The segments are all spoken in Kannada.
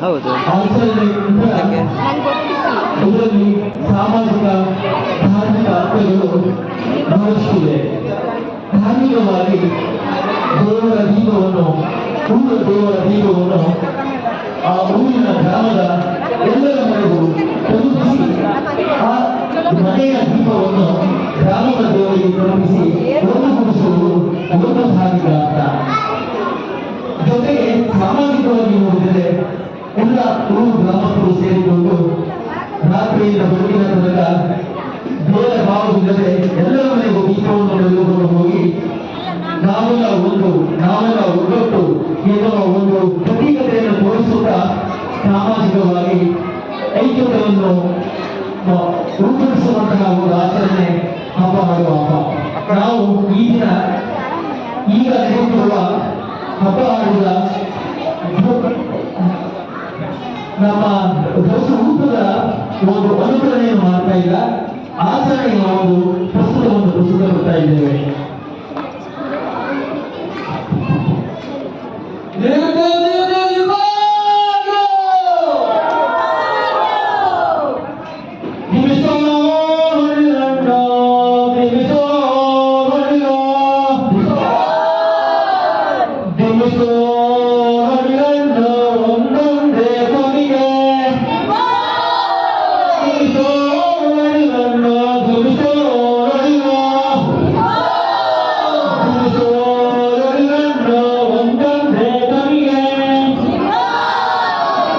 ಹೌದು. ಸಾಮಾಜಿಕ ಧಾರ್ಮಿಕ ಅರ್ಥಗಳು ಬಹಳಷ್ಟಿವೆ. ಧಾರ್ಮಿಕವಾಗಿ ದೇವರ ದೀಪವನ್ನು ಊರ ದೇವರ ದೀಪವನ್ನು ಆ ಊರಿನ ಗ್ರಾಮದ ದೀಪವನ್ನು ಗ್ರಾಮದ ದೇವರಿಗೆ ತಲುಪಿಸಿ ಒಂದುಗೂಡಿಸುವುದು ಒಂದು ಧಾರ್ಮಿಕ ಅರ್ಥ ಜೊತೆಗೆ ಸಾಮಾಜಿಕವಾಗಿ ನೋಡಿದರೆ ಎಲ್ಲ ಊರು ಗ್ರಾಮಸ್ಥರು ಸೇರಿಕೊಂಡು ರಾತ್ರಿಯಿಂದ ಬೆಳಗಿನ ತನಕ ಬೇರೆ ಭಾವವಿಲ್ಲದೆ ಎಲ್ಲರ ಮನೆಗೂ ದೀಪವನ್ನು ಹೋಗಿ ನಾವೆಲ್ಲ ಒಂದು, ನಾವೆಲ್ಲ ಒಗ್ಗಟ್ಟು ಎನ್ನುವ ಒಂದು ಪ್ರತೀಕತೆಯನ್ನು ತೋರಿಸುತ್ತಾ ಸಾಮಾಜಿಕವಾಗಿ ಐಕ್ಯತೆಯನ್ನು ಮ- ರೂಪಿಸುವಂತಹ ಒಂದು ಆಚರಣೆ ಹಬ್ಬ ಮಾಡುವ ಹಬ್ಬ ನಾವು ಈ ದಿನ ಈಗ ನಡೆಯುತ್ತಿರುವ ಹಬ್ಬ ಆಡುವ ನಮ್ಮ ಹೊಸ ರೂಪದ ಒಂದು ಅನುಕರಣೆಯನ್ನು ಮಾಡ್ತಾ ಇಲ್ಲ ಆಚರಣೆಯ ಒಂದು ಪ್ರಸ್ತುತವನ್ನು ಪ್ರಸ್ತುತಪಡ್ತಾ ಇದ್ದೇವೆ ಮನೆಯಲ್ಲಿ ಮಕ್ಕಳ ಕೂತಿರಲಿ ನಾವು ಮನೆಯಲ್ಲಿ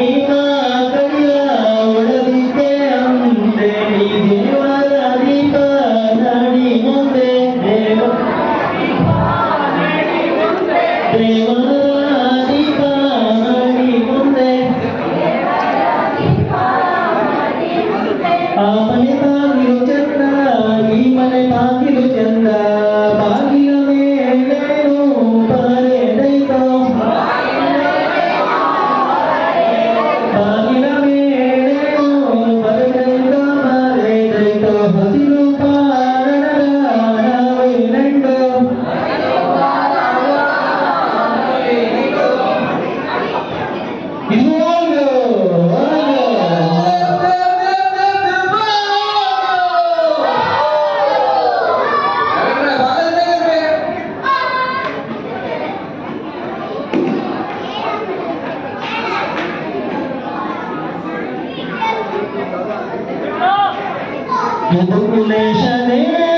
Amén. ఎదుగులేశనే